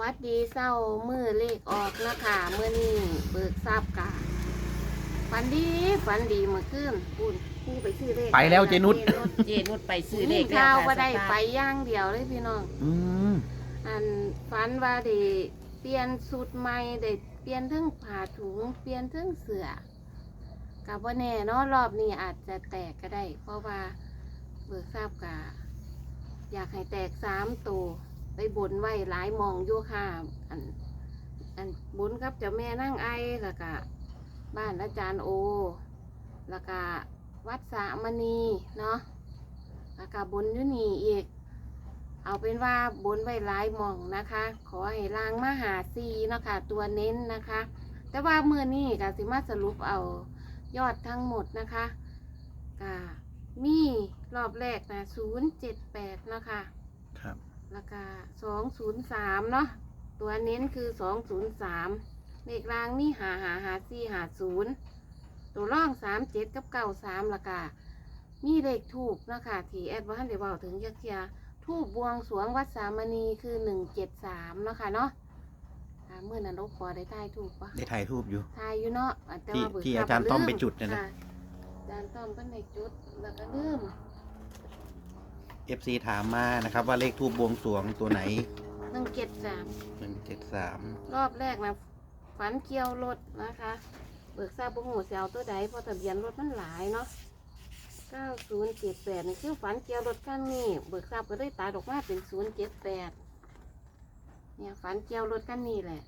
วัสดีเศร้ามือเลขออกนะคะเมื่อนี้เบิกทราบกาฝันดีฝันดีเมื่อคืนปูนปูไปซื้อเลขไปแล้วเจนุช เจนุชไปซื้อเลนี่ขแล้วข้าวค่ะว่าได้สตาร์ไปอย่างเดียวเลยพี่น้องอืมอันฝันว่าได้เปลี่ยนสูตรใหม่ได้เปลี่ยนทั้งผ้าถุงเปลี่ยนทั้งเสื้อกับว่าแน่เนาะรอบนี้อาจจะแตกก็ได้ เพราะว่าเบิกทราบกาอยากให้แตกสามตัว ไปบนไว้หลายมองอยู่ค่ะอันอันบุญครับเจ้าแม่นั่งไอแล้วก็บ้านอาจารย์โอ แล้วก็วัดสามณีเนาะแล้วก็บุญอยุนีอีก เอาเป็นว่าบุญไว้หลายมองนะคะ ขอให้ลางมาหาซีเนาะค่ะตัวเน้นนะคะ แต่ว่าเมื่อนี้ก็สิมาสรุปเอายอดทั้งหมดนะคะก็มีรอบแรกนะศูนย์เจ็ดแปดนะคะ ครับ แล้วก็สองศูนย์สามเนาะตัวเน้นคือสองศูนย์สามเลขรางนี่หาหาหาสี่หาศูนย์ตัวร่องสามเจ็ดกับเก้าสามละกะมีเลขถูกนาะคะที่แอดว่าเดี๋ยวบอกถึงยักษ์ยาทูบบวงสรวงวัดสามณีคือหนึ่งเจ็ดสามเนาะค่ะเนาะอ่าเมื่อนั้นเราขอได้ทายถูกปะได้ถ่ายรูปอยู่ ทายอยู่เนาะอ่าแต่ที่ว่าเบิกที่ทรัพอาจารย์ต้อมไปจุดน่ะนะ ค่อาจารย์ต้อมเป็นในจุดแล้วก็ลืม FC ถามมานะครับว่าเลขทูบบวงสรวงตัวไหน หนึ่งเจ็ดสามหนึ่งเจ็ดสามรอบแรกนะฝันเกี่ยวรถนะคะ เบิกทราบบุหูเสียวตัวใดเพราะทะเบียนรถมันหลายเนาะ9078นี่คือฝันเกี่ยวรถคันนี้เบิกทราบก็ได้ตายออกมาเป็น078เนี่ยฝันเกี่ยวรถคันนี้แหละ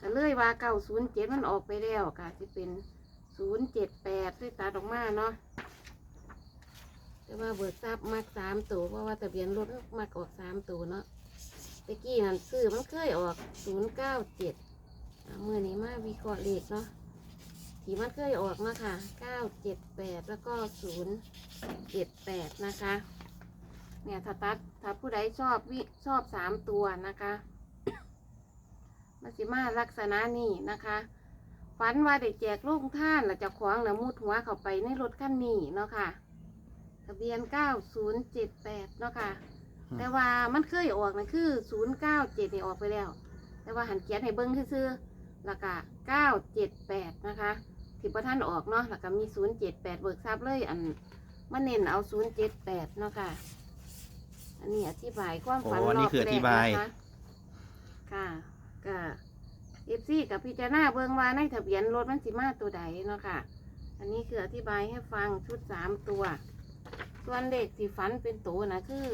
ก็เลยว่า907มันออกไปแล้วก็จะเป็น078ได้ตาดออกมาเนาะ แต่ว่าเบิกทราบมักสามตัวเพราะว่าทะเบียนรถมักออกสามตัวเนาะตะกี้นั่นซื้อมันเคยออกศูนย์เก้าเจ็ดเมื่อนี้มาวิเคราะห์เลขเนาะที่มันเคยออกมาค่ะเก้าเจ็ดแปดแล้วก็ศูนย์เจ็ดแปดนะคะ เนี่ยถ้าตัดถ้าผู้ใดชอบวิชอบสามตัวนะคะมัสิมาลักษณะนี้นะคะฝันว่าได้แจกลูกท่านแล้วจะขวางแล้วมุดหัวเข้าไปในรถคันนี้เนาะค่ะ ทะเบียนเก้าศูนย์เจ็ดแปดเนาะค่ะแต่ว่ามันเคยออกนะคือศูนย์เก้าเจ็ดนี่ออกไปแล้ว แต่ว่าหันเขียนให้เบิ้งซื่อๆแล้วก็เก้าเจ็ดแปดนะคะที่ประท่านออกเนาะแล้วก็มีศูนย์เจ็ดแปดเบิกทราบเลยอันมาเน้นเอาศูนย์เจ็ดแปดเนาะค่ะ อันนี้อธิบายความฝันโอ้อันนี้คืออธิบาย รอบแรกนะคะค่ะก็เอฟซีกับพิจารณาเบิ้งว่าในทะเบียนรถมันสิมาตัวใดเนาะค่ะ อันนี้คืออธิบายให้ฟังชุดสามตัว ส่วนเลขที่ฝันเป็นตัวนะคือ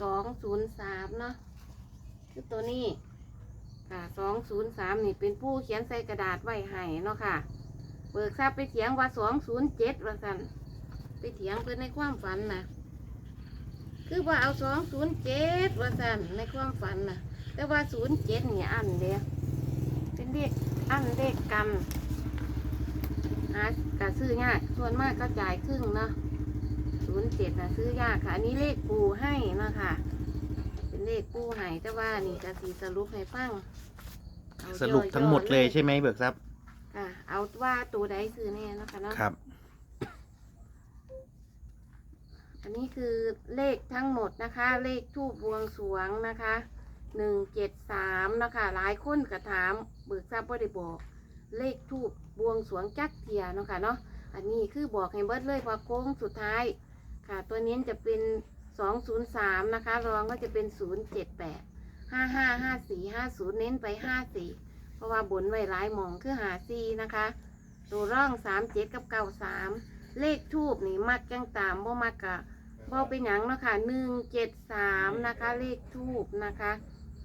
สองศูนย์สามเนาะคือตัวนี้ค่ะสองศูนย์สามนี่เป็นผู้เขียนใส่กระดาษไว้ให้เนาะค่ะ เบิกทราบไปเถียงว่าสองศูนย์เจ็ดว่าสันไปเถียงเพื่อนในความฝันนะคือว่าเอาสองศูนย์เจ็ดว่าสันในความฝันนะแต่ว่าศูนย์เจ็ดเนี่ยอันเดียเป็นเลขอันเลขกันหากระซื้อยากส่วนมากก็จ่ายครึ่งเนาะ นย์เจ็ดนะซื้อยากค่ะ อันนี้เลขปูให้เนาะค่ะเป็นเลขปูให้แต่ว่านี่จะสีสรุปให้ฟังเอาสรุปย่อๆทั้งหมดเลยใช่ไหมเบิกทรัพย์ค่ะ เอาว่าตัวใดซื้อแน่เนาะคะเนาะครับ อันนี้คือเลขทั้งหมดนะคะ เลขทูบบวงสรวงนะคะหนึ่งเจ็ดสามนะคะ หลายคนกระถามเบิกทราบว่าได้บอก เลขทูบบวงสรวงจักเทียเนาะค่ะเนาะอันนี้คือบอกให้เบิดเลยว่าโค้งสุดท้าย ค่ะตัวนี้จะเป็น 203 นะคะ รองก็จะเป็น 078 55 54 50 เน้นไป 54 เพราะว่าบนไว้หลายหมองคือหาซีนะคะ ตัวร่อง 37 กับ 93 เลขทูบนี่มักยังตามบ่มักกะบ่เป็นหยังเนาะค่ะ173 นะคะ เลขทูบนะคะ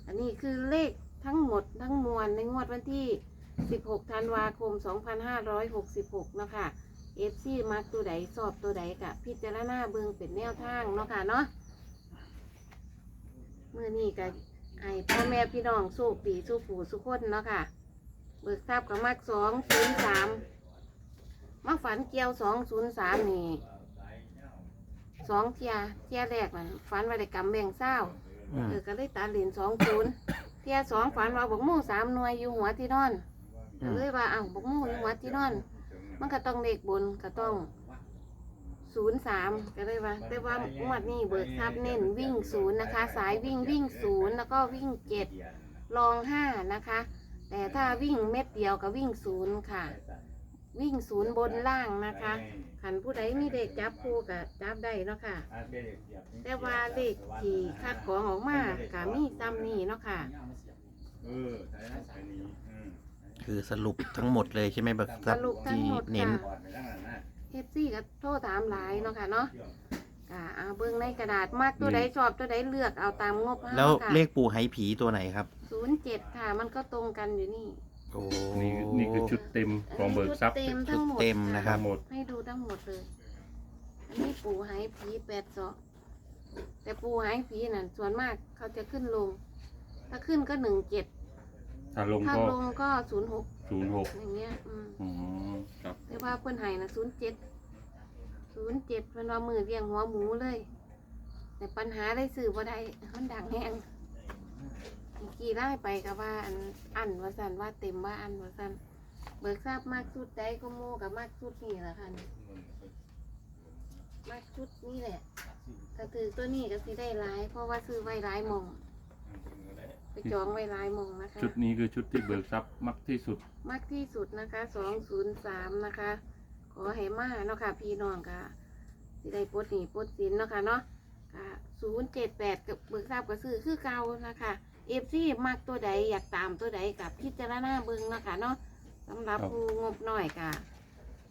อันนี้คือเลขทั้งหมดทั้งมวลในงวดวันที่ 16 ธันวาคม 2566นาะคะ เอฟซีมักตัวใดสอบตัวใดกะพิจารณาเบิ่งเป็นแนวทางเนาะค่ะเนาะเมื่อนี้ก็ไอพ่อแม่พี่น้องสู้ปีสู้ฝูสู้คนเนาะค่ะ เบิกทราบกับมักสองศูนย์สามมักฝันเกี่ยวสองศูนย์สามนี่สองเทียเทียแรกนั่นฝันว่าได้กำแบ่งเศร้าอืมเออก็เลยตัดเหรียญสองศูนย์เทียสองฝันว่าบกหมู่สามหน่วยอยู่หัวที่นอนอืก็มเลยว่าอ้าวบกหมู่อยู่หัวที่นอน มันก็ต้องเลขบนก็ต้องศูนย์สามก็เลยว่า แต่ว่างวดนี้เบิกทรัพย์เน้นวิ่งศูนย์นะคะ สายวิ่งวิ่งศูนย์แล้วก็วิ่งเจ็ดรองห้านะคะ แต่ถ้าวิ่งเม็ดเดียวก็วิ่งศูนย์ค่ะ วิ่งศูนย์บนล่างนะคะขันผู้ใดมีเด็กจับคู่กับจับได้เนาะค่ะ แต่ว่าเลขที่คัดของออกมาก็มีซ้ำนี่เนาะค่ะ คือสรุปทั้งหมดเลยใช่ไหมเบิกทรัพสย์รุปทั้งที่หมดเน้น ค่ะปอดไปทั้งนั้นนะเอฟซีก็โทรถามหลายเนาะค่ะเนาะก็เอาเบิ่งในกระดาษมากตัวใดชอบตัวใดเลือกเอาตามงบแล้วค่ะเลขปูไหผีตัวไหนครับ ศูนย์เจ็ดค่ะ มันก็ตรงกันอยู่นี่โอ้นี่นี่คือชุดเต็มของเบิกทรัพย์เต็มชุทั้ดงหมดเต็มนะครับหมด ให้ดูทั้งหมดเลย อันนี้ปูหายผีแปดศอกแต่ปูหายผีนั่นส่วนมากเขาจะขึ้นลง ถ้าขึ้นก็หนึ่งเจ็ด ถ้าลงถ้าก็ลงก็ศูนย์หกศูนย์หกอย่างเงี้ยอืมอ๋อครับแต่ว่าเพิ่นใหายนะศูนย์เจ็ดศูนย์เจ็ดเพิ่นว่ามือเรียงหัวหมูเลย แต่ปัญหาได้สื่อบ่ได้มันดังแห้งกี่ได้ไปกับว่าอันอันว่าสันว่าเต็มว่าอันว่าสันเบิกทราบมากสุดใดก็โมกับมากสุดนี่แหละค่ะนี่มากสุดนี่แหละก็ถือตัวนี้ก็สิได้หลาย เพราะว่าซื้อไว้หลายหมอง ไปจองไว้หลายหมองนะคะ ชุดนี้คือชุดที่เบิกทรัพย์มักที่สุด มากที่สุดนะคะสองศูนย์สามนะคะ ขอให้มาเนาะค่ะพี่น้องค่ะสิได้ปลดหนี้ปลดสินเนาะค่ะเนาะค่ะศูนย์เจ็ดแปดกับเบิกทราบก็ซื้อคือเก่านะคะเอฟซีมักตัวใดอยากตามตัวใดกับพิจารณาเบิ่งเนาะค่ะเนาะสำหรับครับ ผู้งบหน่อยค่ะ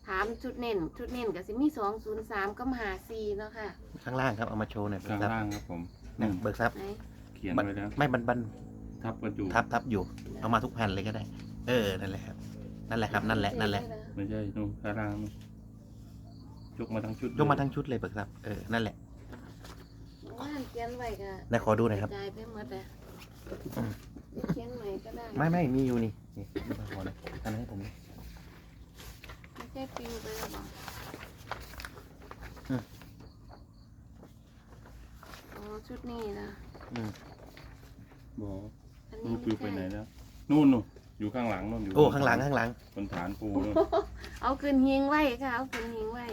ถามชุดเน้นชุดเน้นก็สิมีสองศูนย์สามก็มหาซีเนาะค่ะข้างล่างครับเอามาโชว์หน่อยเบิกข้างทรัพย์ล่างครับผมนะเบิกทรัพย์ไหนเขียนบันไว้แล้วไม่บันบัน ทับกันอยู่ทับทับอยู่ เอามาทุกแผ่นเลยก็ได้ เออ นั่นแหละครับ นั่นแหละครับ นั่นแหละ นั่นแหละ ไม่ใช่นู่นข้างล่างนู่นยกมาทั้งชุดยกมาทั้งชุดเลยเบิกทรัพย์เออ นั่นแหละว่านเขียนไว้ก็ไหนขอดูหน่อยครับกระจายไปหมดเลยอืมเขียนใหม่ก็ได้ ไม่ไม่มีอยู่นี่ นี่มาขอหน่อยอันนั้นให้ผมหน่อยไม่ใช่ปิวไปแล้วบอกอืมอ๋อชุดนี้นะอืมบอก อันนู่นี้นคือไปม่ใช่ไหนแล้วนู่นนู่นอยู่ข้างหลังนู่นอยู่โอ้ข้างหลังข้างหลังบนฐานปูนู่นเอาขึ้นหิงไว้ค่ะ เอาขึ้นหิงไว้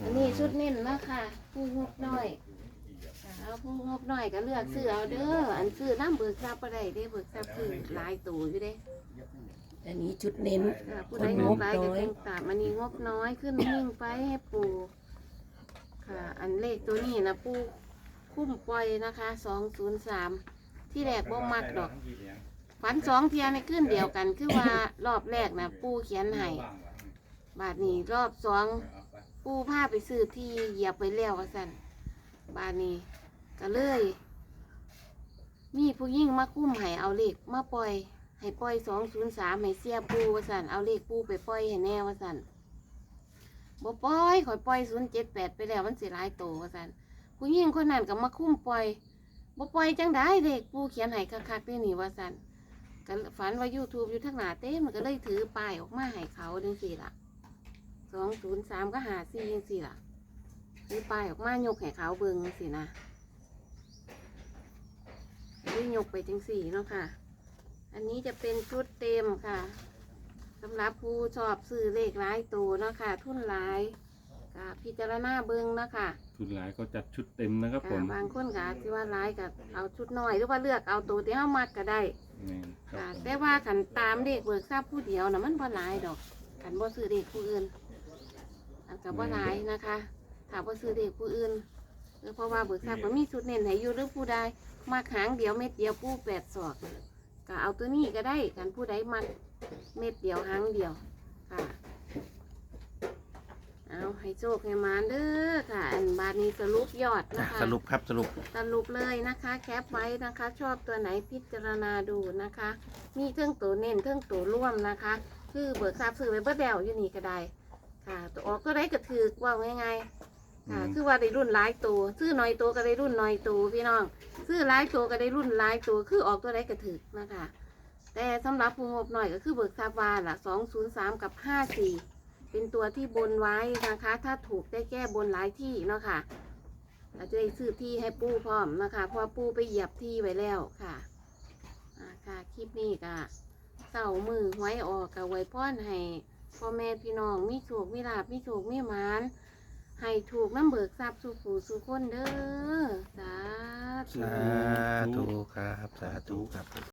อันนี้ชุดเน้นนะค่ะ ผู้งบน้อยค่ะเอาผู้งบน้อยก็เลือกซื้อเอาเด้อ อันซื้อน้ำเบิกทรัพย์อะไรได้เบิกทรัพย์ซื้อหลายตัวอยู่เด้อันนี้ชุดเน้นค่ะผู้ใดงบหลายก็จังตามอันนี้งบน้อยขึ้นหิ้งไปให้ปูค่ะ อันเลขตัวนี้นะปูคุ้มปล่อยนะคะสองศูนย์สาม ที่แรกบ่มักดอกฝันสองเทียในขึ้นเดียวกัน คือว่ารอบแรกนะปูเขียนให้บาทนี้รอบสองปูพาไปซื้อที่เหยียบไปแล้วว่าสันบาทนี้ก็เลย มีผู้ยิ่งมาคุ้มให้เอาเลขมาปล่อยให้ปล่อยสองศูนย์สามให้เสียปูว่าสันเอาเลขปูไปปล่อยให้แน่ว่าสันบ่ปล่อยขอยปล่อยศูนย์เจ็ดแปดไปแล้วมันสิหลายโตว่าสันผู้ยิ่งคนนั้นก็มาคุ้มปล่อย บ่ปล่อยจังได้เลขปูเขียนให้คักๆได้นี่ว่าสันก็ฝันว่า YouTube อยู่ทั้งหน้าเต้มันก็เลยถือป้ายออกมาให้เขาจังสี่ล่ะสองศูนย์สามก็หาสี่จังสี่ล่ะถือป้ายออกมายกให้เขาเบิ่งจังสินะนี่ยกไปจังสี่เนาะค่ะ อันนี้จะเป็นชุดเต็มค่ะสำหรับผู้ชอบซื้อเลขหลายตัวเนาะค่ะ ทุนหลายก็พิจารณาเบิ่งเนาะค่ะ ทุนหลายก็จัดชุดเต็มนะครับผมค่ะบางคนก็ที่ว่าหลายก็เอาชุดน้อยหรือว่าเลือกเอาตัวที่เฮามักก็ได้นี่ครัค่ะบผมแต่ว่าขันตามเด็กเบิกทราบผู้เดียวนะมันบ่หลายดอกขันบ่ซื้อเด็กผู้อื่นอันกับบ่หลายนะคะถ้าบ่ซื้อเด็กผู้อื่นเออเพราะว่าเบิกทราบก็มีชุดเน้นให้อยู่หรือผู้ใดมักหางเดียวเม็ดเดียวปูแปดศอกน่ะก็เอาตัวนี้ก็ได้กันผู้ใดมักเม็ดเดียวหางเดียวค่ะเอา ให้โชคให้หมานเด้อค่ะอันบาดนี้สรุปยอดอะนะคะ สรุปครับสรุป สรุปเลยนะคะ แคปไว้นะคะ ชอบตัวไหนพิจารณาดูนะคะ มีเครื่องตัวเน้นเครื่องตัวร่วมนะคะ คือเบิกทราบซื้อไว้เบิดแล้วอยู่นี่ก็ได้ค่ะ ตัวออกก็ได้กระถือว่าง่ายๆค่ะคือว่าได้รุ่นหลายตัวซื้อน้อยตัวก็ได้รุ่นน้อยตัวพี่น้องซื้อหลายตัวก็ได้รุ่นหลายตัวคือออกตัวได้กระถือนะคะ แต่สำหรับผู้งบหน่อยก็คือเบิกทราบวาล่ะสองศูนย์สามกับห้าสี่ เป็นตัวที่บนไว้นะคะ ถ้าถูกได้แก้บนหลายที่เนาะค่ะเราจะได้ซื้อที่ให้ปูพร้อมนะคะเพราะว่าปูไปเหยียบที่ไว้แล้วค่ะค่ะคลิปนี้ก็เสามือไว้ออกกับไว้ป้อนให้พ่อแม่พี่น้องมีโชคมีลาบมีโชคมีหมานให้ถูกน้ำเบิกทรัพย์สู่ผู้สู่คนเด้อสาธุ สาธุครับ สาธุครับ